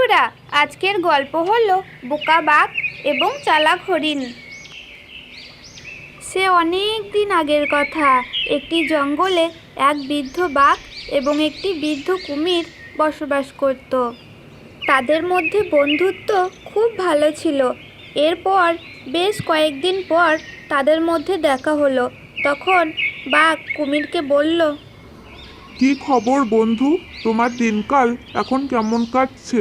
বন্ধুরা, আজকের গল্প হলো বোকা বাঘ এবং চালাক হরিণ। সে অনেক দিন আগের কথা, একটি জঙ্গলে এক বৃদ্ধ বাঘ এবং একটি বৃদ্ধ কুমির বসবাস করত। তাদের মধ্যে বন্ধুত্ব খুব ভালো ছিল। এরপর বেশ কয়েকদিন পর তাদের মধ্যে দেখা হলো। তখন বাঘ কুমিরকে বলল, কি খবর বন্ধু? তোমার দিনকাল এখন কেমন কাটছে?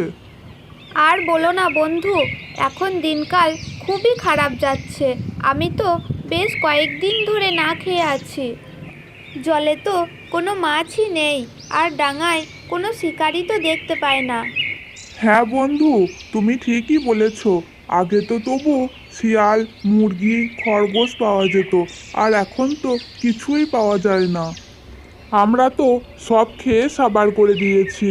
আর বলো না বন্ধু, এখন দিনকাল খুবই খারাপ যাচ্ছে। আমি তো বেশ কয়েকদিন ধরে না খেয়ে আছি। জলে তো কোনো মাছই নেই, আর ডাঙায় কোনো শিকারই তো দেখতে পায় না। হ্যাঁ বন্ধু, তুমি ঠিকই বলেছ। আগে তো তবু শিয়াল, মুরগি, খরগোশ পাওয়া যেত, আর এখন তো কিছুই পাওয়া যায় না। আমরা তো সব খেয়ে সাবার করে দিয়েছি।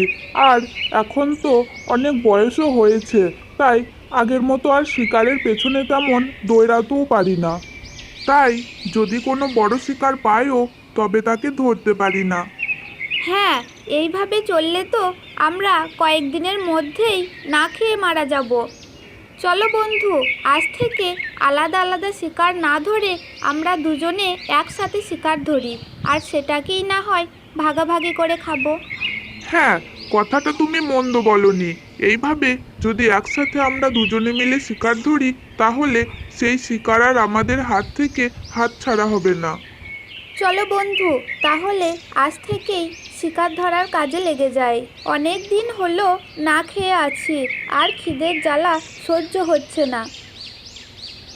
আর এখন তো অনেক বয়সও হয়েছে, তাই আগের মতো আর শিকারের পেছনে তেমন দৌড়াতেও পারি না। তাই যদি কোনো বড় শিকার পাইও তবে তাকে ধরতে পারি না। হ্যাঁ এইভাবে চললে তো আমরা কয়েকদিনের মধ্যেই না খেয়ে মারা যাব। চলো বন্ধু, আজ থেকে আলাদা আলাদা শিকার না ধরে আমরা দুজনে একসাথে শিকার ধরি। আর সেটাকেই না হয় ভাগাভাগি করে খাব। হ্যাঁ কথাটা তুমি মন্দ বলনি। এইভাবে যদি একসাথে আমরা দুজনে মিলে শিকার ধরি তাহলে সেই শিকার আর আমাদের হাত থেকে হাত ছাড়া হবে না। চলো বন্ধু তাহলে আজ থেকেই শিকার ধরার কাজে লেগে যাই। অনেক দিন হলো না খেয়ে আছি আর খিদের জ্বালা সহ্য হচ্ছে না।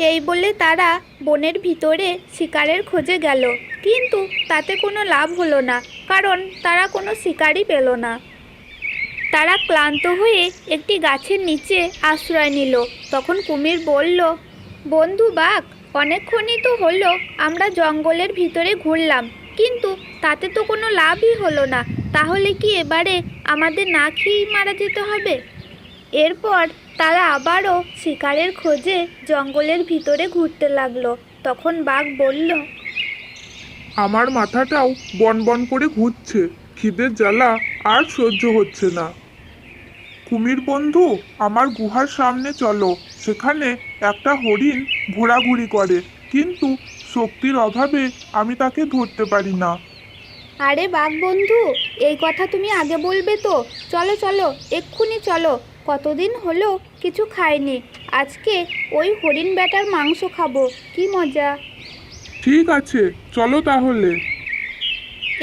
এই বলে তারা বনের ভিতরে শিকারের খোঁজে গেল। কিন্তু তাতে কোনো লাভ হলো না, কারণ তারা কোনো শিকারই পেল না। তারা ক্লান্ত হয়ে একটি গাছের নিচে আশ্রয় নিল। তখন কুমির বলল, বন্ধু বাঘ, অনেকক্ষণই তো হলো আমরা জঙ্গলের ভিতরে ঘুরলাম, কিন্তু তাতে তো কোনো লাভই হলো না। তাহলে কি এবারে আমাদের না খেয়েই মারা যেতে হবে? এরপর তারা আবারও শিকারের খোঁজে জঙ্গলের ভিতরে ঘুরতে লাগল। তখন বাঘ বলল আমার মাথাটাও বন বন করে ঘুরছে। খিদের জ্বালা আর সহ্য হচ্ছে না। কুমির বন্ধু আমার গুহার সামনে চলো। সেখানে একটা হরিণ ঘোরাঘুরি করে। কিন্তু শক্তির অভাবে আমি তাকে ধরতে পারি না। আরে বাঘ বন্ধু এই কথা তুমি আগে বলবে তো। চলো চলো এক্ষুনি চলো। কতদিন হলো কিছু খাইনি। আজকে ওই হরিণ ব্যাটার মাংস খাব। কি মজা। ঠিক আছে চলো তাহলে।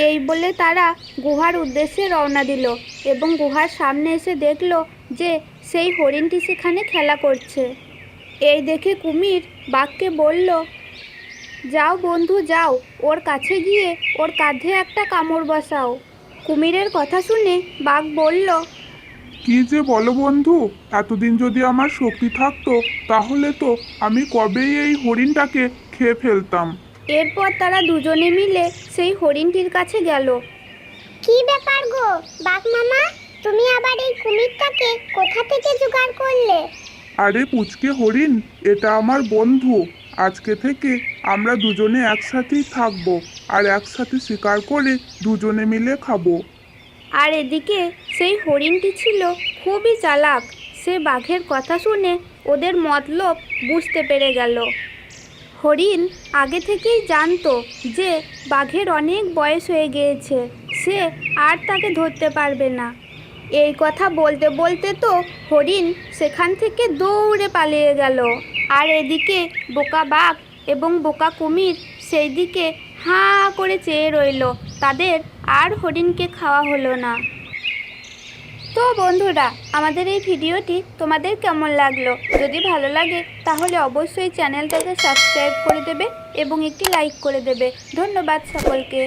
এই বলে তারা গুহার উদ্দেশ্যে রওনা দিল এবং গুহার সামনে এসে দেখল যে সেই হরিণটি সেখানে খেলা করছে। এই দেখে কুমির বাঘকে বলল যাও বন্ধু যাও ওর কাছে গিয়ে ওর কাঁধে একটা কামড় বসাও। কুমিরের কথা শুনে বাঘ বলল কি যে বলো বন্ধু? এতদিন যদি আমার শক্তি থাকতো তাহলে তো আমি কবেই এই হরিণটাকে খেয়ে ফেলতাম। এরপর তারা দুজনে মিলে সেই হরিণটির কাছে গেল। কি ব্যাপার গো বাঘ মামা তুমি আবার এই কুমিরটাকে কোথা থেকে জোগাড় করলে? আরে পুচকে হরিণ এটা আমার বন্ধু। আজকে থেকে আমরা দুজনে একসাথেই থাকব আর একসাথে শিকার করে দুজনে মিলে খাব। আর এদিকে সেই হরিণটি ছিল খুবই চালাক। সে বাঘের কথা শুনে ওদের মতলব বুঝতে পেরে গেল। হরিণ আগে থেকেই জানতো যে বাঘের অনেক বয়স হয়ে গিয়েছে, সে আর তাকে ধরতে পারবে না। এই কথা বলতে বলতে তো হরিণ সেখান থেকে দৌড়ে পালিয়ে গেল। আর এদিকে বোকা বাঘ এবং বোকা কুমির সেই দিকে হাঁ করে চেয়ে রইল। তাদের আর হরিণকে খাওয়া হলো না। তো বন্ধুরা, আমাদের এই ভিডিওটি তোমাদের কেমন লাগল? যদি ভালো লাগে, তাহলে অবশ্যই চ্যানেলটাকে সাবস্ক্রাইব করে দেবে এবং একটি লাইক করে দেবে। ধন্যবাদ সকলকে।